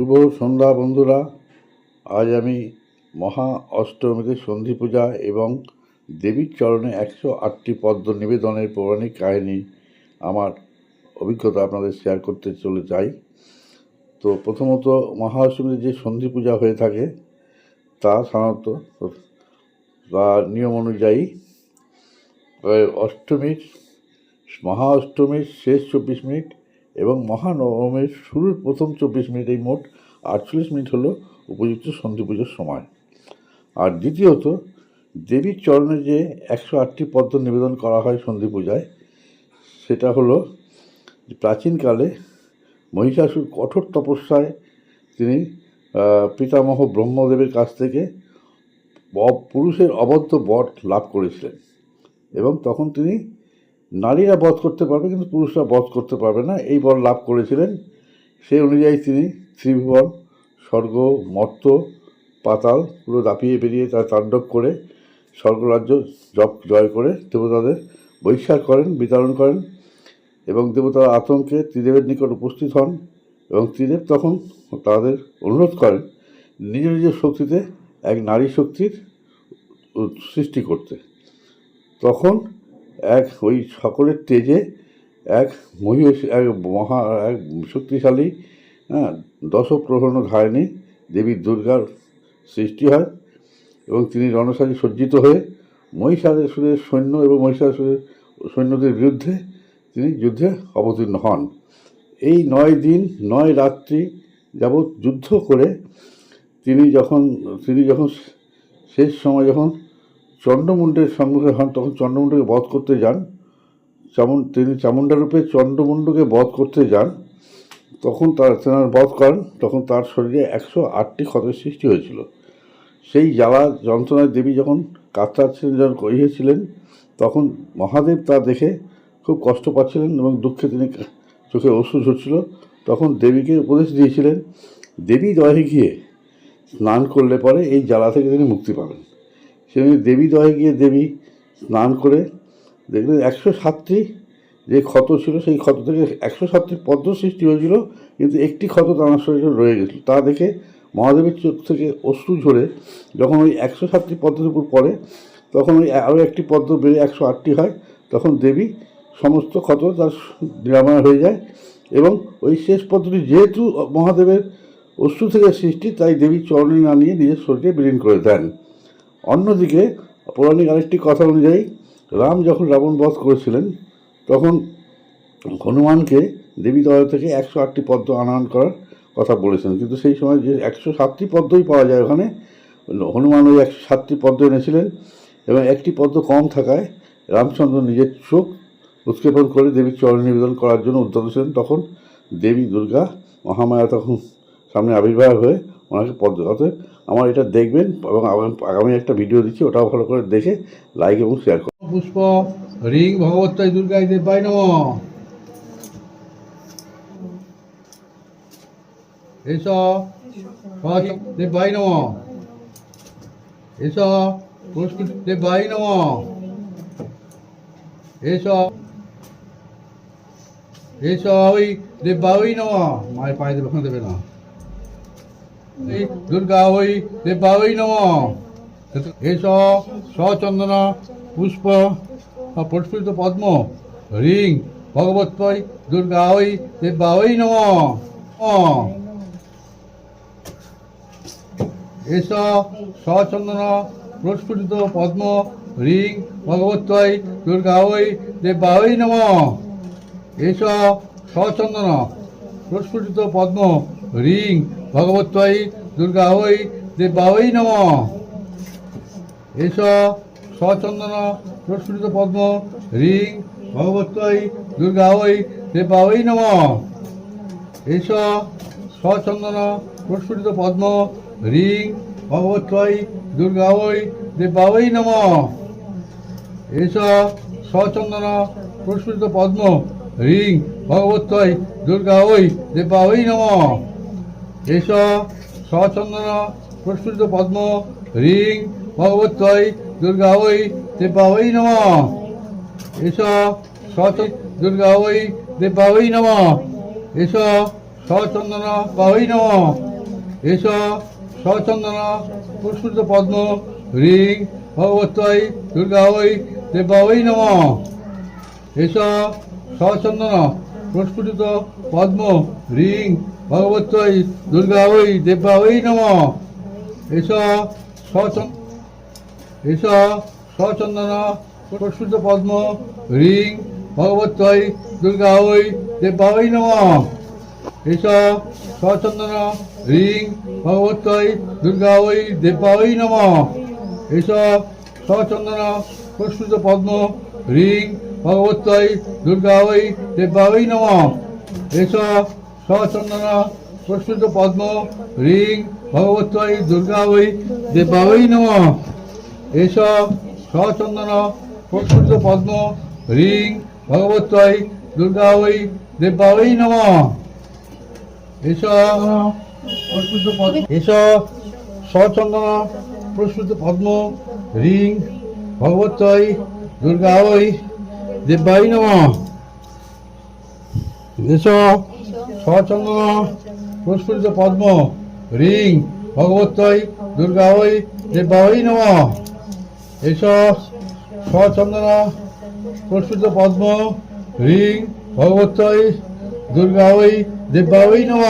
শুভ সন্ধ্যা বন্ধুরা। আজ আমি মহা অষ্টমীতে সন্ধি পূজা এবং দেবীর চরণে একশো আটটি পদ্ম নিবেদনের পৌরাণিক কাহিনী আমার অভিজ্ঞতা আপনাদের শেয়ার করতে চলে যাই। তো প্রথমত মহা অষ্টমীতে যে সন্ধি পূজা হয়ে থাকে, তা সাধারণত বা নিয়ম অনুযায়ী অষ্টমীর মহা অষ্টমীর শেষ চব্বিশ মিনিট এবং মহানবমের শুরুর প্রথম চব্বিশ মিনিট এই মোট আটচল্লিশ মিনিট হলো উপযুক্ত সন্ধি পুজোর সময়। আর দ্বিতীয়ত, দেবীর চরণে যে একশো আটটি পদ্ম নিবেদন করা হয় সন্ধি পূজায়, সেটা হলো প্রাচীনকালে মহিষাসুর কঠোর তপস্যায় তিনি পিতামহ ব্রহ্মদেবের কাছ থেকে পুরুষের অবদ্ধ বট লাভ করেছিলেন এবং তখন তিনি নারীরা বধ করতে পারবে, কিন্তু পুরুষরা বধ করতে পারবে না। এই বর লাভ করেছিলেন। সেই অনুযায়ী তিনি ত্রিভুবন, স্বর্গ মর্ত পাতাল পুরো দাপিয়ে বেরিয়ে তার তাণ্ডব করে স্বর্গরাজ্য জপ, জয় করে দেবতাদের বহিষ্কার করেন, বিতরণ করেন এবং দেবতারা আতঙ্কে ত্রিদেবের নিকট উপস্থিত হন এবং ত্রিদেব তখন তাদের অনুরোধ করেন নিজ নিজের শক্তিতে এক নারী শক্তির সৃষ্টি করতে। তখন এক ওই সকলের তেজে এক মহিষ, এক মহা, এক শক্তিশালী হ্যাঁ দশপ্রহণ ধারিণী দেবী দুর্গার সৃষ্টি হয় এবং তিনি রণসাজে সজ্জিত হয়ে মহিষাসুরের সৈন্য এবং মহিষাসুরের সৈন্যদের বিরুদ্ধে তিনি যুদ্ধে অবতীর্ণ হন। এই নয় দিন, নয় রাত্রি যাবৎ যুদ্ধ করে তিনি যখন তিনি যখন শেষ সময় যখন চন্ডমুণ্ডের সম্মুখে হন, তখন চন্ডমুণ্ডকে বধ করতে যান। চামুন, তিনি চামুণ্ডা রূপে চন্ডমুণ্ডকে বধ করতে যান। তখন তার, তেনার বধ করেন, তখন তার শরীরে একশো আটটি ক্ষতের সৃষ্টি হয়েছিল। সেই জ্বালা যন্ত্রণায় দেবী যখন কাতরাচ্ছিলেন যখন করিয়েছিলেন তখন মহাদেব তা দেখে খুব কষ্ট পাচ্ছিলেন এবং দুঃখে তিনি চোখে অশ্রু ঝরছিল। তখন দেবীকে উপদেশ দিয়েছিলেন, দেবী দহে গিয়ে স্নান করলে পরে এই জ্বালা থেকে তিনি মুক্তি পাবেন। সেখানে দেবী গিয়ে দেবী স্নান করে দেখলেন একশো সাতটি যে ক্ষত ছিল, সেই ক্ষত থেকে একশো সাতটি পদ্ম সৃষ্টি হয়েছিল, কিন্তু একটি ক্ষত তাঁর শরীরে রয়ে গেছিল। তা দেখে মহাদেবের চোখ থেকে অশ্রু ঝরে, যখন ওই একশো সাতটি পদ্মের উপর পড়ে, তখন ওই আরও একটি পদ্ম বেড়ে একশো আটটি হয়, তখন দেবী সমস্ত ক্ষত তার নিরাময় হয়ে যায় এবং ওই শেষ পদ্মটি যেহেতু মহাদেবের অশ্রু থেকে সৃষ্টি, তাই দেবী চরণে না নিয়ে নিজের শরীরে বিলীন করে দেন। অন্যদিকে পৌরাণিক আরেকটি কথা অনুযায়ী, রাম যখন রাবণ বধ করেছিলেন, তখন হনুমানকে দেবী দয়া থেকে একশো আটটি পদ্ম আনয়ন করার কথা বলেছেন কিন্তু সেই সময় যে একশো সাতটি পদ্মই পাওয়া যায় ওখানে, হনুমান ওই একশো সাতটি পদ্ম এনেছিলেন এবং একটি পদ্ম কম থাকায় রামচন্দ্র নিজের চোখ উৎক্ষেপণ করে দেবীর চরণ নিবেদন করার জন্য উদ্যত ছিলেন। তখন দেবী দুর্গা মহামায়া তখন সামনে আবির্ভাব হয়ে ওনাকে পদ্ম। অতএব আমার এটা দেখবেন এবং আগামী- একটা ভিডিও দিচ্ছি, ওটাও ভালো করে দেখে লাইক এবং শেয়ার করুন। পুষ্প, রিং ভগবত্তাই দুর্গাই দেবাই নম। এস দেবাই নম। এস পুষ্প দেবাই নম। এস এস, ওই দেবাই নম। মায়ের পায়ে দেবে দেবে না। দুর্গা ওই দেবাই নম। এস, সচন্দন, পুষ্প প্রস্ফুটিত পদ্ম রিং ভগবৎপৈ দুর্গা ওই দেব্যা ওই নম। এস, সচন্দন, প্রস্ফুটিত পদ্ম রিং ভগবৎপৈ দুর্গা ওই দেব্যা ওই নম। এস, সচন্দন, প্রস্ফুটিত পদ্ম রিং ভগবৎপৈ দুর্গা ওই দেব্যা ওই নম। এস সচন্দন প্রস্ফুটিত পদ্ম রিং ভগবত্তৈ দুর্গা ওই দেবা ওই নম। এস সচন্দন প্রস্ফুটিত পদ্ম রিং ভগবত্তৈ দুর্গা ওই দেবা ওই নম। এস সচন্দন প্রস্ফুটিত পদ্ম রিং ভগবত্তৈ দুর্গা ওই দেবা ওই নম। এস, সচন্দন, প্রস্ফুটিত পদ্ম, রিং ভগবত্তৈ দুর্গা ওই দেবা ওই নম। এস সচ দুর্গা ওই দেবা ওই নম। এস, সচন্দন বাহৈ নম। এস, সচন্দন পুষ্পিত পদ্ম হ্রিং ভগবত্তৈ দুর্গা হই দেবাহৈ নম। এস, সচন্দন, প্রস্ফুটিত পদ্ম হ্রিং ভগবত্তৈ দুর্গা হই দেবাহৈ নম এস এস সচন্দন প্রস্ফুটিত পদ্ম, হ্রিং ভগবত্তৈ দুর্গা হই দেবাহৈ নম। এস সচন্দন, হ্রিং ভগবত্তৈ দুর্গা হই দেবাহৈ নম। এস সচন্দন প্রস্ফুটিত পদ্ম, হ্রিং ভগবত্তৈ দুর্গা হই দেবাহৈ নম। এস সচন্দন প্রস্ফুটিত পদ্ম রিং ভগবত্তৈ দুর্গা হই দেবাহৈ নম। এস সচন্দন প্রস্ফুটিত পদ্ম রিং ভগবত্তৈ দুর্গা হই দেবাহৈ নম। এস প্রস্ফুটিত পদ্ম এস সচন্দন প্রস্ফুটিত পদ্ম রিং ভগবত্তৈ দুর্গা হই দেবাহৈ নম। এস সচন্দন প্রস্ফুটিত পদ্ম, রিং ভগবতই দুর্গা ওই দেবা ওই নম। এস সচন্দন প্রস্ফুটিত পদ্ম, রিং ভগবতই দুর্গা ওই দেবা ওই নম।